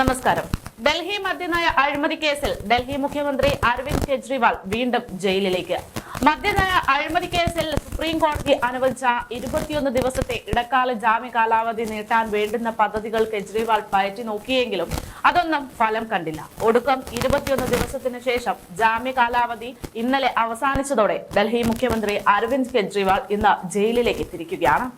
നമസ്കാരം. ഡൽഹി മദ്യനയ അഴിമതി കേസിൽ ഡൽഹി മുഖ്യമന്ത്രി അരവിന്ദ് കെജ്രിവാൾ വീണ്ടും ജയിലിലേക്ക്. മദ്യനയ അഴിമതി കേസിൽ സുപ്രീം കോടതി അനുവദിച്ച ഇരുപത്തിയൊന്ന് ദിവസത്തെ ഇടക്കാല ജാമ്യ കാലാവധി നീട്ടാൻ വേണ്ടുന്ന പദ്ധതികൾ കെജ്രിവാൾ പയറ്റി നോക്കിയെങ്കിലും അതൊന്നും ഫലം കണ്ടില്ല. ഒടുക്കം ഇരുപത്തിയൊന്ന് ദിവസത്തിന് ശേഷം ജാമ്യ കാലാവധി ഇന്നലെ അവസാനിച്ചതോടെ ഡൽഹി മുഖ്യമന്ത്രി അരവിന്ദ് കെജ്രിവാൾ ഇന്ന് ജയിലിലേക്ക് തിരിക്കുകയാണ്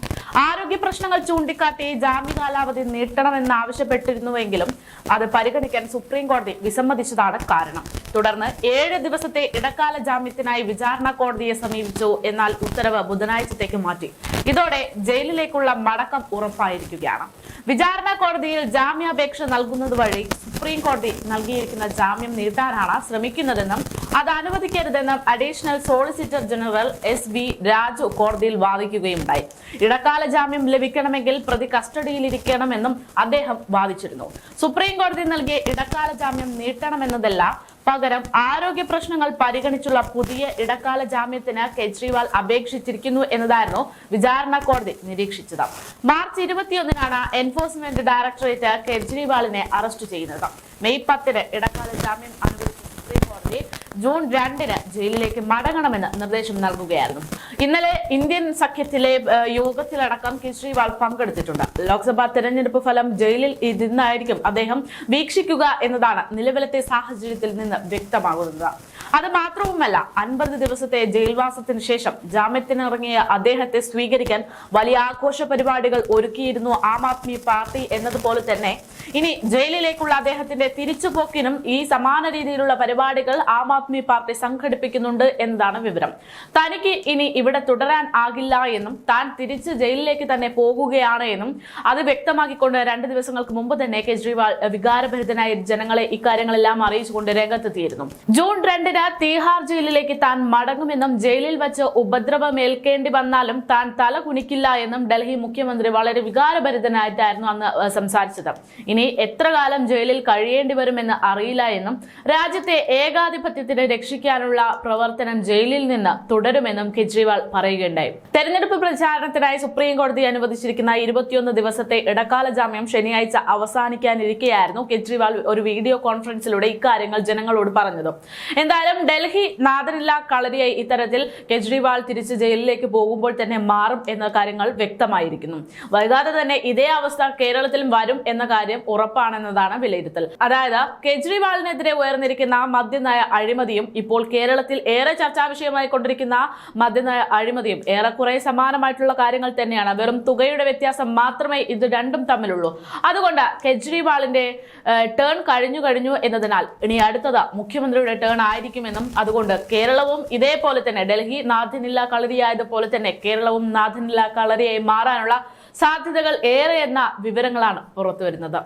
ആരോഗ്യ പ്രശ്നങ്ങൾ ചൂണ്ടിക്കാട്ടി ജാമ്യ കാലാവധി നീട്ടണമെന്നാവശ്യപ്പെട്ടിരുന്നുവെങ്കിലും അത് പരിഗണിക്കാൻ സുപ്രീം കോടതി വിസമ്മതിച്ചതാണ് കാരണം. തുടർന്ന് ഏഴ് ദിവസത്തെ ഇടക്കാല ജാമ്യത്തിനായി വിചാരണ കോടതിയെ സമീപിച്ചു. എന്നാൽ ഉത്തരവ് ബുധനാഴ്ചത്തേക്ക് മാറ്റി. ഇതോടെ ജയിലിലേക്കുള്ള മടക്കം ഉറപ്പായിരിക്കുകയാണ്. വിചാരണ കോടതിയിൽ ജാമ്യാപേക്ഷ നൽകുന്നത് വഴി സുപ്രീം കോടതി നൽകിയിരിക്കുന്ന ജാമ്യം നീട്ടാനാണ് ശ്രമിക്കുന്നതെന്നും അത് അനുവദിക്കരുതെന്നും additional solicitor general S B Raju കോടതിയിൽ വാദിക്കുകയുണ്ടായി. ഇടക്കാല ജാമ്യം ലഭിക്കണമെങ്കിൽ പ്രതി കസ്റ്റഡിയിലിരിക്കണമെന്നും അദ്ദേഹം വാദിച്ചിരുന്നു. സുപ്രീം കോടതി നൽകിയ ഇടക്കാല ജാമ്യം നീട്ടണമെന്നതല്ല പകരം ആരോഗ്യ പ്രശ്നങ്ങൾ പരിഗണിച്ചുള്ള പുതിയ ഇടക്കാല ജാമ്യത്തിന് കെജ്രിവാൾ അപേക്ഷിച്ചിരിക്കുന്നു എന്നതായിരുന്നു വിചാരണ കോടതി നിരീക്ഷിച്ചത്. മാർച്ച് ഇരുപത്തിയൊന്നിനാണ് എൻഫോഴ്സ്മെന്റ് ഡയറക്ടറേറ്റ് കെജ്രിവാളിനെ അറസ്റ്റ് ചെയ്യുന്നത്. മെയ് പത്തിന് ഇടക്കാല ജാമ്യം അനുവദിച്ച സുപ്രീം കോടതി ജൂൺ രണ്ടിന് ജയിലിലേക്ക് മടങ്ങണമെന്ന് നിർദ്ദേശം നൽകുകയായിരുന്നു. ഇന്നലെ ഇന്ത്യൻ സഖ്യത്തിലെ യോഗത്തിലടക്കം കെജ്രിവാൾ പങ്കെടുത്തിട്ടുണ്ട്. ലോക്സഭാ തെരഞ്ഞെടുപ്പ് ഫലം ജയിലിൽ ഇരുന്നായിരിക്കും അദ്ദേഹം വീക്ഷിക്കുക എന്നതാണ് നിലവിലത്തെ സാഹചര്യത്തിൽ നിന്ന് വ്യക്തമാകുന്നത്. അത് മാത്രവുമല്ല അൻപത് ദിവസത്തെ ജയിൽവാസത്തിന് ശേഷം ജാമ്യത്തിനിറങ്ങിയ അദ്ദേഹത്തെ സ്വീകരിക്കാൻ വലിയ ആഘോഷ പരിപാടികൾ ഒരുക്കിയിരുന്നു ആം ആദ്മി പാർട്ടി എന്നതുപോലെ തന്നെ ഇനി ജയിലിലേക്കുള്ള അദ്ദേഹത്തിന്റെ തിരിച്ചുപോക്കിനും ഈ സമാന രീതിയിലുള്ള പരിപാടികൾ ആം ആദ്മി പാർട്ടി സംഘടിപ്പിക്കുന്നുണ്ട് എന്നതാണ് വിവരം. തനിക്ക് ഇനി ഇവിടെ തുടരാൻ ആകില്ല എന്നും താൻ തിരിച്ച് ജയിലിലേക്ക് തന്നെ പോകുകയാണ് എന്നും അത് വ്യക്തമാക്കിക്കൊണ്ട് രണ്ട് ദിവസങ്ങൾക്ക് മുമ്പ് തന്നെ കെജ്രിവാൾ വികാരഭരിതനായ ജനങ്ങളെ ഇക്കാര്യങ്ങളെല്ലാം അറിയിച്ചുകൊണ്ട് രംഗത്തെത്തിയിരുന്നു. ജൂൺ രണ്ടിന് തീഹാർ ജയിലിലേക്ക് താൻ മടങ്ങുമെന്നും ജയിലിൽ വച്ച് ഉപദ്രവമേൽക്കേണ്ടി വന്നാലും താൻ തല കുനിക്കില്ല എന്നും ഡൽഹി മുഖ്യമന്ത്രി വളരെ വികാരഭരിതനായിട്ടായിരുന്നു അന്ന് സംസാരിച്ചത്. ഇനി എത്ര കാലം ജയിലിൽ കഴിയേണ്ടി വരുമെന്ന് അറിയില്ല എന്നും രാജ്യത്തെ ഏകാധിപത്യത്തിന് രക്ഷിക്കാനുള്ള പ്രവർത്തനം ജയിലിൽ നിന്ന് തുടരുമെന്നും കെജ്രിവാൾ പറയുകയുണ്ടായി. തെരഞ്ഞെടുപ്പ് പ്രചാരണത്തിനായി സുപ്രീം കോടതി അനുവദിച്ചിരിക്കുന്ന ഇരുപത്തിയൊന്ന് ദിവസത്തെ ഇടക്കാല ജാമ്യം ശനിയാഴ്ച അവസാനിക്കാനിരിക്കെയായിരുന്നു കെജ്രിവാൾ ഒരു വീഡിയോ കോൺഫറൻസിലൂടെ ഇക്കാര്യങ്ങൾ ജനങ്ങളോട് പറഞ്ഞത്. എന്തായാലും ഡൽഹി നാദരില്ല കളരിയായി ഇത്തരത്തിൽ കെജ്രിവാൾ തിരിച്ച് ജയിലിലേക്ക് പോകുമ്പോൾ തന്നെ മാറും എന്ന കാര്യങ്ങൾ വ്യക്തമായിരിക്കുന്നു. വൈകാതെ തന്നെ ഇതേ അവസ്ഥ കേരളത്തിലും വരും എന്ന കാര്യം ഉറപ്പാണെന്നതാണ് വിലയിരുത്തൽ. അതായത് കെജ്രിവാളിനെതിരെ ഉയർന്നിരിക്കുന്ന മദ്യനയ അഴിമതിയും ഇപ്പോൾ കേരളത്തിൽ ഏറെ ചർച്ചാ വിഷയമായി കൊണ്ടിരിക്കുന്ന മദ്യനയ അഴിമതിയും ഏറെക്കുറെ സമാനമായിട്ടുള്ള കാര്യങ്ങൾ തന്നെയാണ്. വെറും തുകയുടെ വ്യത്യാസം മാത്രമേ ഇത് രണ്ടും തമ്മിലുള്ളൂ. അതുകൊണ്ട് കെജ്രിവാളിന്റെ ടേൺ കഴിഞ്ഞു കഴിഞ്ഞു എന്നതിനാൽ ഇനി അടുത്തത് മുഖ്യമന്ത്രിയുടെ ടേൺ ആയിരിക്കുമെന്നും അതുകൊണ്ട് കേരളവും ഇതേപോലെ തന്നെ ഡൽഹി നാഥനില്ല കളരിയായതുപോലെ തന്നെ കേരളവും നാഥനില്ല കളരിയായി മാറാനുള്ള സാധ്യതകൾ ഏറെ എന്ന വിവരങ്ങളാണ് പുറത്തുവരുന്നത്.